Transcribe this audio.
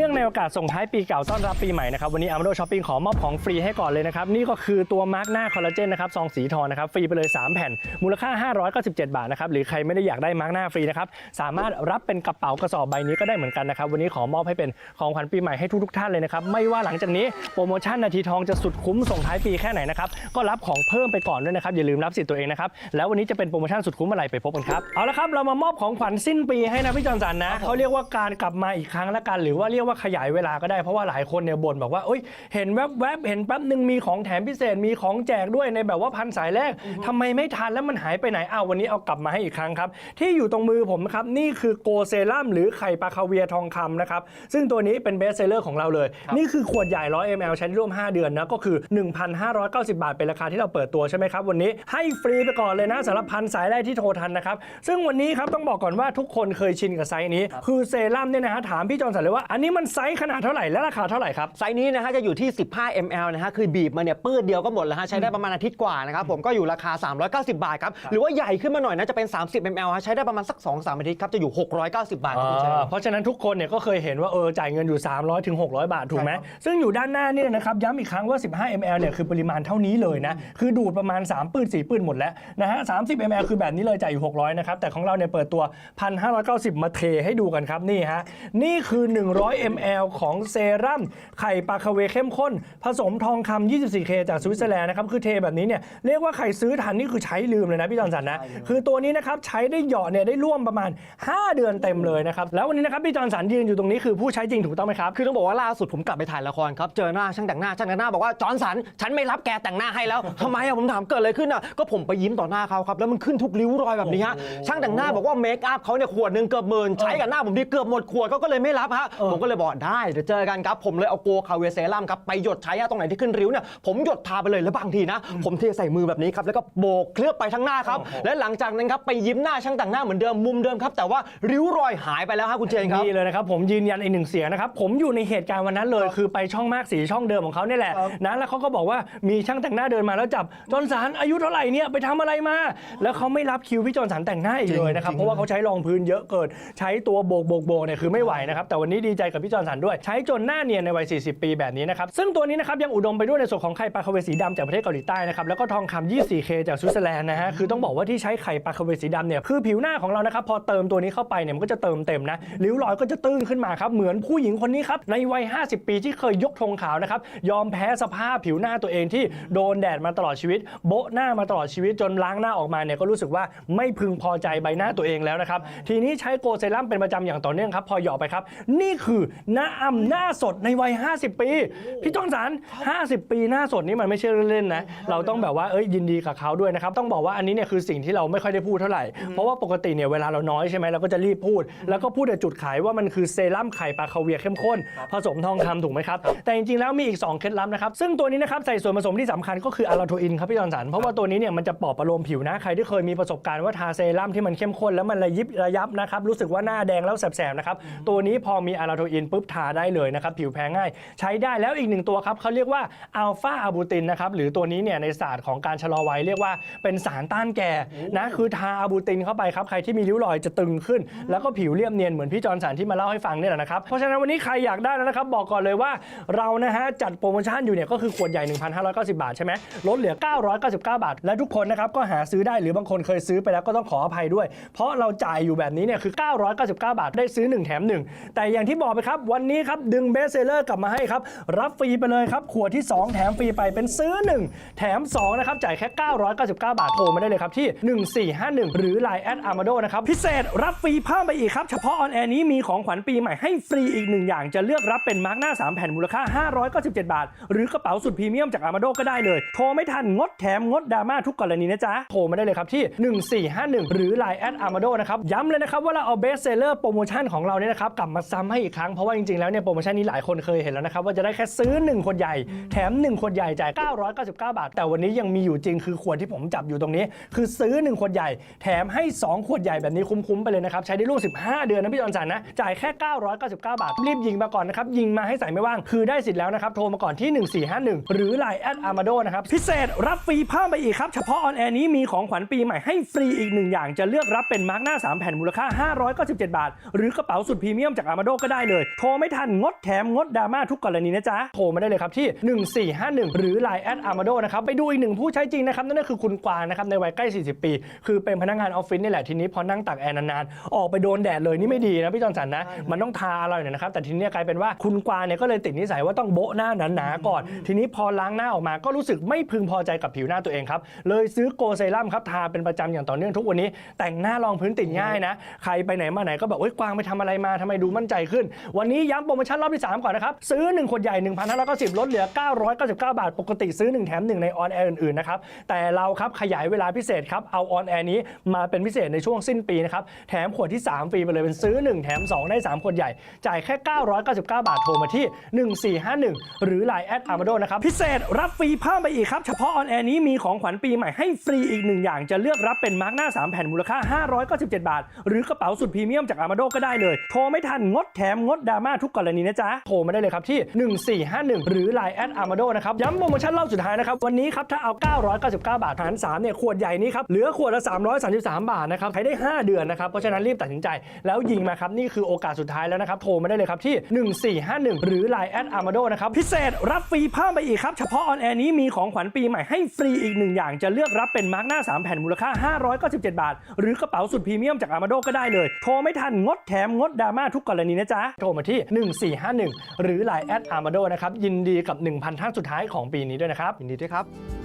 นื่องในโอกาสส่งท้ายปีเก่าต้อนรับปีใหม่นะครับวันนี้ Amado Shopping ขอมอบของฟรีให้ก่อนเลยนะครับ นี่ก็คือตัวมาร์กหน้าคอลลาเจนนะครับซองสีทองนะครับฟรีไปเลย 3 แผ่น มูลค่า 597 บาทนะครับหรือใครไม่ได้อยากได้มาร์กหน้าฟรีนะครับสามารถรับเป็นกระเป๋ากระสอบใบนี้ก็ได้เหมือนกันนะครับวันนี้ขอมอบให้เป็นของขวัญปีใหม่ให้ทุกๆท่านเลยนะครับไม่ว่าหลังจากนี้โปรโมชั่นนาทีทองจะสุดคุ้มส่งท้ายปีแค่ไหนนะครับก็รับของเพิ่มไปก่อนด้วยนะครับอย่าลืมรับสิทธิ์ตัวเองนะครับแล้ววันนี้จะเป็นโปรโมชั่นสุดคุ้มอะไรไปพบกันครับเอาละครับเรามามอบของขวัญสิ้นปีให้นะพี่จอนสันนะเขาเรียกว่าการกลับมาอีกครั้งละกันหรือว่าเรียกว่าขยายเวลาก็ได้เพราะว่าหลายคนเนี่ยบ่นบอกว่าเอ้ยเห็นแวบๆเห็นแป๊บหนึ่งมีของแถมพิเศษมีของแจกด้วยในแบบว่าพันสายแรกทำไมไม่ทันแล้วมันหายไปไหนอ้าววันนี้เอากลับมาให้อีกครั้งครับ ที่อยู่ตรงมือผมนะครับนี่คือโกเซรั่มหรือไข่ปลาคาเวียร์ทองคำนะครับซึ่งตัวนี้เป็นเบสเซลเลอร์ของเราเลย นี่คือขวดใหญ่ 100 ml ใช้ได้ร่วม 5 เดือนนะก็คือ 1,590 บาทเป็นราคาที่เราเปิดตัวใช่ไหมครับวันนี้ให้ฟรีไปก่อนเลยนะสำหรับพันสายแรกที่โทรทันนะครับซึ่งวันนี้ครับต้องบอกก่อนว่าทุกคนเคยชินกับไซส์นี้ คือเซรั่มเนี่ยนะฮะถามพี่จอห์นสันเลยว่าอันนี้มันไซส์ขนาดเท่าไหร่และราคาเท่าไหร่ครับ ไซส์นี้นะฮะจะอยู่ที่ 15 ml นะฮะคือบีบมาเนี่ยปื้ดเดียวก็หมดแล้วฮะใช้ได้ประมาณอาทิตย์กว่านะครับผมก็อยู่ราคา 390 บาทครับหรือว่าใหญ่ขึ้นมาหน่อยนะจะเป็น 30 ml ฮะใช้ได้ประมาณสัก 2-3 อาทิตย์ครับจะอยู่ 690 บาทครับคุณเชนอ่าเพราะฉะนั้นทุกคนเนี่ยก็เคยเห็นว่าเออจ่ายเงินอยู่ 300ถึง600 บาทถูกไหมซึ่งอยู่ด้านหน้านี่นะครับย้ำอีกครั้งว่า 15 ml เนี่ยคือปริมาณเท่านี้เลยนะคือดูดประมาณ 3 ปืน4ปืนหมดแล้วนะฮะ30 ml คือแบบนี้เลยจ่ายอยู่ 600นะครับแต่ของเราเนี่ยเปิดตัว 1,590 มาเทให้ดูกันครับนี่ฮะนี่คือ 100 ml ของเซรั่มไข่ปลาคาเวเข้มข้น ผสมทองคำ 24K จากสวิตเซอร์แลนด์นะครับ คือเทแบบนี้เนี่ยเรียกว่าใครซื้อทันนี่คือใช้ลืมเลยนะพี่จอนสันนะ คือตัวนี้นะครับใช้ได้เหยาะเนี่ยได้ร่วมประมาณ 5 เดือนเต็มเลยนะครับ แล้ววันนี้นะครับพี่จอนสันยืนอยู่ตรงนี้คือผู้ใช้จริงถูกต้องไหมครับคือต้องบอกว่าล่าสุดผมกลับไปถ่ายละครครับเจอหน้าช่างแต่งหน้าช่างแต่งหน้าบอกว่าจอห์นสันฉันไม่รับแกแต่งหน้าให้แล้วทำไมอะผมถามเกิดอะไรขึ้นอะก็ผมไปยิ้มต่อหน้าเขาครับแล้วมันขึ้นทุกริ้วรอยแบบนี้ฮะช่างแต่งหน้าบอกว่าเมคอัพเขาเนี่ยขวดหนึ่งเกือบหมื่นใช้กับหน้าผมที่เกือบหมดขวดเขาก็เลยไม่รับฮะผมก็เลยบอกได้ เดี๋ยวเจอกันครับ ผมเลยเอาโกคาเวเซรั่มครับไปหยดใช้อะตรงไหนที่ขึ้นริ้วเนี่ยผมหยดทาไปเลยแล้วบางทีนะ ผมเทใส่มือแบบนี้ครับแล้วก็โบกเคลือบไปทั้งหน้าครับและหลังจากนั้นครับไปยิ้มหน้าช่างแต่งหน้าเหมือนเดิมมุมเดิมครับแต่ว่าริ้วรอยหายไปแล้วฮะคุณเจนครับ นี่เลยนะครับ ผมยืนยันอีกหนึ่งเสียงนะครับ ผมอยู่ในเหตุการณ์วันนั้นเลย คือไปช่องมากสีช่องเดิมของเขาเนี่ยแหละนะแล้วเขาก็บอกว่ามีช่างแต่งหน้าเดินมาแล้วจับจอห์นสันอายุเท่าไหร่เนี่ยไปทำอะไรมา แล้วเขาไม่รับคิวพี่จอห์นสันแต่งหน้าอีกเลยนะครับ เพราะว่าเขาใช้รองพื้นเยอะเกิน ใช้ตัวโบกโบกโบกเนี่ยคือไม่ไหวนะครับ แต่วันนี้ดีใจกับพี่จอนสันด้วย ใช้จนหน้าเนียนในวัย 40 ปีแบบนี้นะครับ ซึ่งตัวนี้นะครับยังอุดมไปด้วยในส่วนของไข่ปลาคาเวสีดำจากประเทศเกาหลีใต้นะครับ แล้วก็ทองคำ 24K จากสวิตเซอร์แลนด์นะฮะ คือต้องบอกว่าที่ใช้ไข่ปลาคาเวสีดำเนี่ย คือผิวหน้าของเรานะครับพอเติมตัวนี้เข้าไปเนี่ยมันก็จะเติมเต็มนะริ้วรอยก็จะตื้นขึ้นมาครับ เหมือนผู้หญิงคนนี้ครับ ในวัย 50 ปีที่เคยยกธงขาวนะครับ ยอมแพ้สภาพผิวหน้าตัวเองที่โดนแดดมาตลอดชีวิต โบะหน้ามาตลอดชีวิตจนล้างหน้าออกมาเนี่ยก็รู้สึกว่าไม่พึงพอใจใบหน้าตัวเองแล้วนะครับ ทีนี้ใช้โกเซรั่มเป็นประจำอย่างต่อเนื่องครับ พอหยอไปครับ นี่คือน้าอ่ำหน้าสดในวัย 50 ปี พี่จอนสัน50 ปีหน้าสดนี่มันไม่ใช่เล่นๆนะ เราต้องแบบว่าเอ้ยยินดีกับเขาด้วยนะครับ ต้องบอกว่าอันนี้เนี่ยคือสิ่งที่เราไม่ค่อยได้พูดเท่าไหร่ เพราะว่าปกติเนี่ยเวลาเราน้อยใช่ไหมเราก็จะรีบพูด แล้วก็พูดแต่จุดขายว่ามันคือเซรั่มไข่ปลาคาเวียร์เข้มข้น ผสมทองคำถูกไหมครับ แต่จริงๆแล้วมีอีก 2 เคล็ดลับนะครับ ซึ่งตัวนี้นะครับใส่ส่วนผสมที่สำคัญก็คืออะลาโทอินครับพี่จอนสันเพราะว่าตัวนี้เนี่ยมันจะปลอบประโลมผิวนะ ใครที่เคยมีประสบการณ์ว่าทาเซรั่มที่มันเข้มข้นแล้วมันระยิบระยับนะครับรู้สึกว่าหน้าแดงแล้วแสบๆนะครับตัวนี้พอมีอะลาโทอินปุ๊บทาได้เลยนะครับผิวแพ้ง่าย ใช้ได้แล้วอีกหนึ่งตัวครับเขาเรียกว่าอัลฟาอะบูตินนะครับหรือตัวนี้เนี่ยในศาสตร์ของการชะลอวัยเรียกว่าเป็นสารต้านแก่นะคือทาอะบูตินเข้าไปครับใครที่มีริ้วรอยจะตึงขึ้น แล้วก็ผิวเรียบเนียนเหมือนพี่จอร์นสันที่มาเล่าให้ฟังเนี่ยแหละนะครับเพราะฉะนั้นวันนี้ใครอยากได้แล้วนะครับบอกก่อนเลยว่าเรานะฮะจัดโปรโมชั่นอยู่เนี่ยก็คือขวดใหญ่ 1,590 บาทใช่ไหมลดเหลือ 999 บาท และทุกคนนะครับก็หาซื้อได้หรือบางคนเคยซื้อไปแล้วก็ต้องขออภัยด้วย เพราะเราจ่ายอยู่แบบนี้เนี่ยคือ 999 บาทได้ซื้อ 1 แถม 1 แต่อย่างที่บอกไปครับครับ วันนี้ครับดึงเบสเซเลอร์กลับมาให้ครับ รับฟรีไปเลยครับ ขวดที่ 2 แถมฟรีไปเป็นซื้อ 1 แถม 2 นะครับ จ่ายแค่ 999 บาทโทรมาได้เลยครับที่ 1451 หรือ Line แอดอาร์มาโดนะครับ พิเศษรับฟรีเพิ่มไปอีกครับ เฉพาะออนแอร์นี้มีของขวัญปีใหม่ให้ฟรีอีกหนึ่งอย่างจะเลือกรับเป็นมาร์กหน้า 3 แผ่นมูลค่า 597 บาท หรือกระเป๋าสุดพรีเมียมจากอาร์มาโดก็ได้เลยโทรไม่ทันงดแถมงดดราม่าทุกกรณีนะจ๊ะโทรมาได้เลยครับที่ 1451 หรือ Line แอดอาร์มาโดนะครับย้ำเลยนะครับว่าเราเอาเบสเซเลอร์โปรโมชั่นของเราเนี่ยนะครับกลับมาซ้ำให้อีกครั้งราะว่าจริงๆ แล้วเนี่ยโปรโมชั่นนี้หลายคนเคยเห็นแล้วนะครับ ว่าจะได้แค่ซื้อ1ขวดใหญ่ แถม1ขวดใหญ่จ่าย 999 บาท แต่วันนี้ยังมีอยู่จริงคือขวดที่ผมจับอยู่ตรงนี้ คือซื้อ1ขวดใหญ่ แถมให้ 2 ขวดใหญ่แบบนี้คุ้มๆไปเลยนะครับ ใช้ได้ร่วม15 เดือนนะพี่จอนสันนะ จ่ายแค่ 999 บาท รีบยิงมาก่อนนะครับ ยิงมาให้ใส่ไม่ว่าง คือได้สิทธิ์แล้วนะครับโทรมาก่อนที่ 1451 หรือ Line แอดอาร์มาโดนะครับพิเศษรับฟรีเพิ่มไปอีกครับเฉพาะออนแอร์นี้มีของขวัญปีใหม่ให้ฟรีอีกหนึ่งอย่างจะเลือกรับเป็นมาร์กหน้า 3 แผ่นมูลค่า 597 บาท หรือกระเป๋าสุดพรีเมียมจากอาร์มาโดก็ได้เลยโทรไม่ทันงดแถมงดดราม่าทุกกรณีนะจ๊ะ โทรมาได้เลยครับที่ 1451 หรือ Line แอดอาร์มาโดนะครับ ไปดูอีกหนึ่งผู้ใช้จริงนะครับ นั่นก็คือคุณกวางนะครับ ในวัยใกล้ 40 ปี คือเป็นพนักงานออฟฟิศนี่แหละทีนี้พอนั่งตากแอร์นานๆ ออกไปโดนแดดเลยนี่ไม่ดีนะพี่จอนสันนะ มันต้องทาอะไรหน่อยนะครับ แต่ทีนี้กลายเป็นว่าคุณกวางเนี่ยก็เลยติดนิสัยว่าต้องโบ๊ะหน้าหนาๆก่อน ทีนี้พอล้างหน้าออกมาก็รู้สึกไม่พึงพอใจกับผิวหน้าตัวเองครับเลยซื้อโกเซรั่มครับทาเป็นประจำอย่างต่อเนื่องทุกวันนี้ แต่งหน้ารองพื้นติดง่ายนะ ใครไปไหนมาไหนก็แบบเอ้ยกวางไปทำอะไรมาทำไมดูมั่นใจขึ้นวันนี้ย้ำโปรโมชั่นรอบที่ 3 ก่อนนะครับ ซื้อ 1 ขวดใหญ่ 1,590 ลดเหลือ 999 บาท ปกติซื้อ 1 แถม 1 ในออนแอร์อื่น ๆ นะครับ แต่เราครับขยายเวลาพิเศษครับ เอาออนแอร์นี้มาเป็นพิเศษในช่วงสิ้นปีนะครับ แถมขวดที่ 3 ฟรีไปเลยเป็นซื้อ 1 แถม 2 ได้ 3 ขวดใหญ่ จ่ายแค่ 999 บาทโทรมาที่ 1451 หรือ Line แอดอาร์มาโดนะครับพิเศษรับฟรีเพิ่มไปอีกครับเฉพาะออนแอร์นี้มีของขวัญปีใหม่ให้ฟรีอีกหนึ่งอย่างจะเลือกรับเป็นมาร์กหน้า 3 แผ่นมูลค่า 597 บาท หรือกระเป๋าสุดพรีเมียมจากอาร์มาโดก็ได้เลยโทรไม่ทันงดแถมงดดราม่าทุกกรณีนะจ๊ะ โทรมาได้เลยครับที่ 1451 หรือ Line แอดอาร์มาโดนะครับ ย้ำโปรโมชั่นรอบสุดท้ายนะครับ วันนี้ครับ ถ้าเอา 999 บาทหาร3เนี่ยขวดใหญ่นี้ครับ เหลือขวดละ 333 บาทนะครับใช้ได้ 5 เดือนนะครับ เพราะฉะนั้นรีบตัดสินใจ แล้วยิงมาครับ นี่คือโอกาสสุดท้ายแล้วนะครับโทรมาได้เลยครับที่ 1451 หรือ Line แอดอาร์มาโดนะครับพิเศษรับฟรีเพิ่มไปอีกครับเฉพาะออนแอร์นี้มีของขวัญปีใหม่ให้ฟรีอีกหนึ่งอย่างจะเลือกรับเป็นมาร์กหน้า 3 แผ่นมูลค่า 597 บาท หรือกระเป๋าสุดพรีเมียมจากอาร์มาโดก็ได้เลยโทรไม่ทันงดแถมงดดราม่าทุกกรณีนะจ๊ะโทรมาที่ 1451 หรือ Line แอดอาร์มาโดนะครับยินดีกับ 1,000 ท่านสุดท้ายของปีนี้ด้วยนะครับ ยินดีด้วยครับ